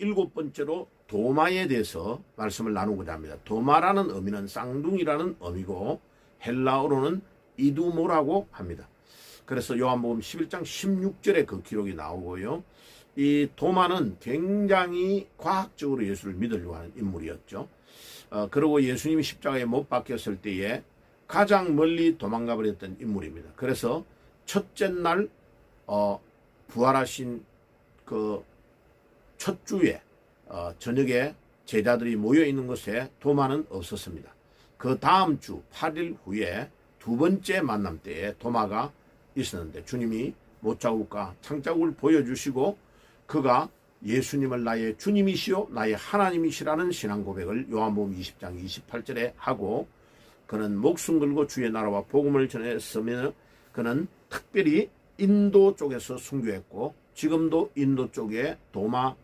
일곱 번째로 도마에 대해서 말씀을 나누고자 합니다. 도마라는 의미는 쌍둥이라는 의미고 헬라어로는 이두모라고 합니다. 그래서 요한복음 11장 16절에 그 기록이 나오고요. 이 도마는 굉장히 과학적으로 예수를 믿으려고 하는 인물이었죠. 어, 그리고 예수님이 십자가에 못 박혔을 때에 가장 멀리 도망가 버렸던 인물입니다. 그래서 첫째 날 어, 부활하신 그 첫 주에 어, 저녁에 제자들이 모여 있는 곳에 도마는 없었습니다. 그 다음 주 8일 후에 두 번째 만남 때에 도마가 있었는데 주님이 못자국과 창자국을 보여주시고 그가 예수님을 나의 주님이시요 나의 하나님이시라는 신앙 고백을 요한복음 20장 28절에 하고 그는 목숨 걸고 주의 나라와 복음을 전했으며 그는 특별히 인도 쪽에서 순교했고 지금도 인도 쪽에 도마